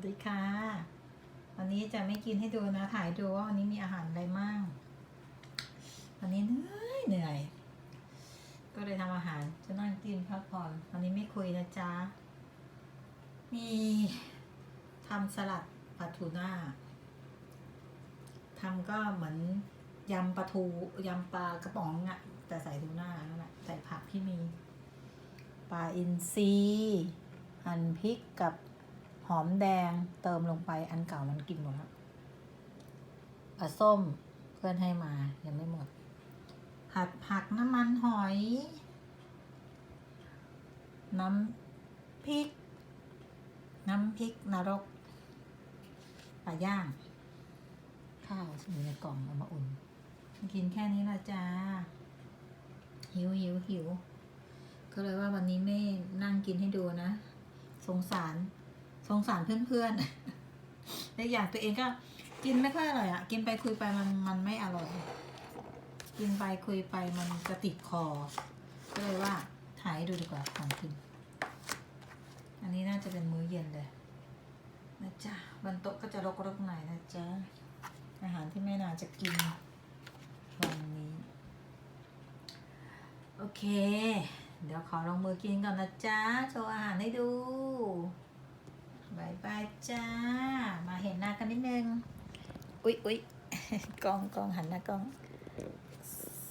วัสดีค่ะ วันนี้จะไม่กินให้ดูนะ ถ่ายดูว่าวันนี้มีอาหารอะไรมั่ง วันนี้เหนื่อยเหนื่อย ก็เลยทำอาหารจะนั่งกินพักผ่อน วันนี้ไม่คุยนะจ๊ะ มีทำสลัดปลาทูน่าทำก็เหมือนยำปลาทูยำปลากระป๋องอะแต่ใส่ทูน่านั่นแหละใส่ผักที่มี ปลาอินทรีหั่นพริกกับ อมแดงเติมลงไปอันเก่ามันกินหมดแล้วปลาส้มเพื่อนให้มายังไม่หมด ผัดผักน้ำมันหอย น้ำพริก น้ำพริกนรกปลาย่าง ข้าวอยู่ในกล่องเอามาอุ่น กินแค่นี้ละจ้า หิวหิวหิวก็เลยว่าวันนี้ไม่นั่งกินให้ดูนะ สงสาร สงสารเพื่อนๆและอย่างตัวเองก็กินไม่ค่อยอร่อยอะ่ะกินไปคุยไปมันมันไม่อร่อย กินไปคุยไปมันจะติดคอ ก็เลยว่าถ่ายดูดีกว่าก่อนกิน อันนี้น่าจะเป็นมื้อเย็นเลยนะจ๊ะบนโต๊ะก็จะรกๆหน่อยนะจ๊ะ อาหารที่แม่นาจะกินวันนี้ โอเค เดี๋ยวขอลงมือกินก่อนนะจ๊ะ โชว์อาหารให้ดูายบายจ้า มาเห็นหน้ากันนิดนึง อุ๊ยอุ๊ยกล้องกล้องหันหน้ากล้อง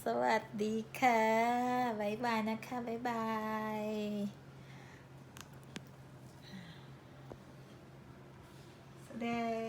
สวัสดีค่ะบายบายนะคะบายบายแสดง